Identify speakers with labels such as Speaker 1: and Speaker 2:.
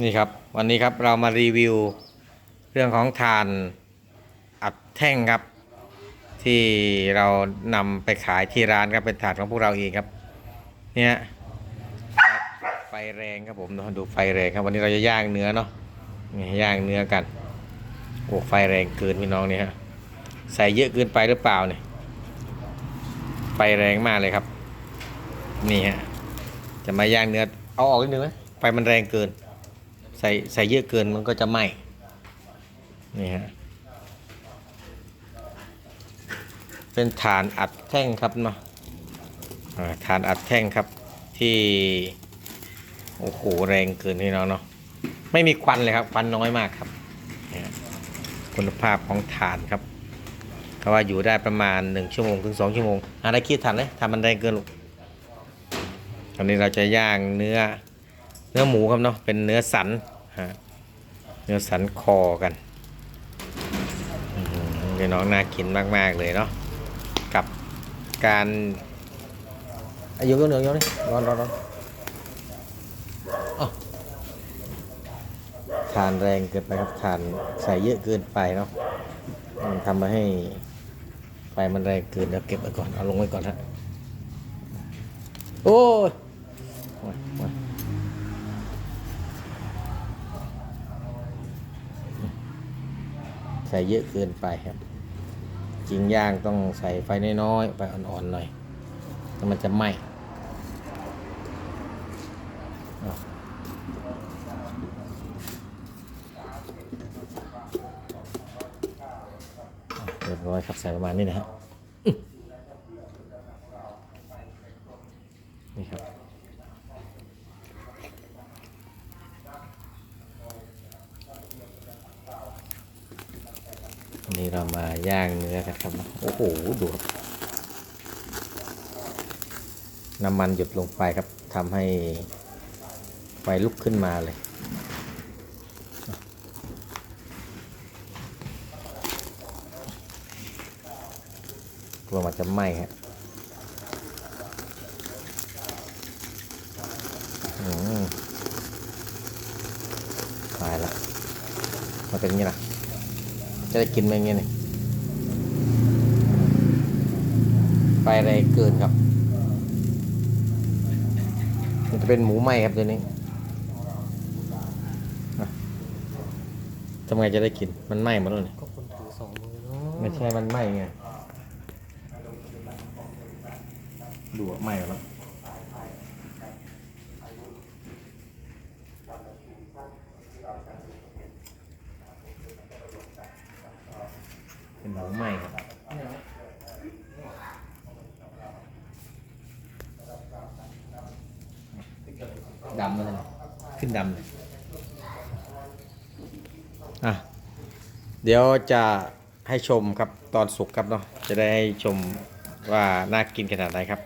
Speaker 1: นี่ครับวันนี้ครับเรามารีวิวเรื่องของถ่านอัดแท่งครับ ที่เรานำไปขายที่ร้านครับเป็นถ่านของพวกเราเองครับเนี่ยไฟแรงครับผมดูไฟแรงครับวันนี้เราจะย่างเนื้อเนาะนี่ย่างเนื้อกันโอ้ไฟแรงเกินพี่น้องเนี่ฮะใส่เยอะเกินไปหรือเปล่าเนี่ยไฟแรงมากเลยครับ นี่ฮะจะมาย่างเนื้อเอาออกนิดนึงไหมไฟมันแรงเกิน ใส่ใส่เยอะเกินมันก็จะไหม้นี่ฮะเป็นฐานอัดแท่งครับเนาะฐานอัดแท่งครับที่โอ้โหแรงเกินที่น้องเนาะไม่มีควันเลยครับควันน้อยมากครับคุณภาพของฐานครับเขาว่าอยู่ได้ประมาณ1ชั่วโมงถึง2ชั่วโมงอะไรคิดฐานเลยทำมันแรงเกินลูกตอนนี้เราจะย่างเนื้อ เนื้อหมูครับเนาะเป็นเนื้อสันฮะเนื้อสันคอกันอื้อหือพี่น้องน่ากินมาก ๆ เลยเนาะกับการอายุยกเหนือยกนี่ร้อนร้อนร้อนอ้ทานแรงเกินไปครับทานใส่เยอะเกินไปเนาะทำมาให้ไฟมันแรงเกินแล้วเก็บไว้ก่อนเอาลงไว้ก่อนฮะโอ้ยโอ้ยโอ้ย ใส่เยอะเกินไปครับจริงย่างต้องใส่ไฟน้อยๆไฟอ่อนๆหน่อยแล้วมันจะไหม้เรียบร้อยครับใส่ประมาณนี้นะฮะอื้อนี่ครับ นนี้เรามาย่างเนื้อกันครับ โอ้โหดูครับน้ำมันหยดลงไปครับทำให้ไฟลุกขึ้นมาเลยกลัวมันจะไหม้ฮะอืมตายละมันเป็นอย่างนี้นะ จะได้กินไหมเงี้ยนี่ไฟแรงเกินครับ มันจะเป็นหมูไหมครับตัวนี้อะทำไงจะได้กิน มันไหม้หมดแล้วนี่
Speaker 2: ก็คนถือสองมือเนาะ
Speaker 1: ไม่ใช่มันไหม้ไงดูว่าไหม้แล้ว เป็น หมูใหม่ครับดำเลยขึ้นดำเลยอะเดี๋ยวจะให้ชมครับตอนสุกครับเนาะจะได้ให้ชมว่าน่ากินขนาดไหนครับ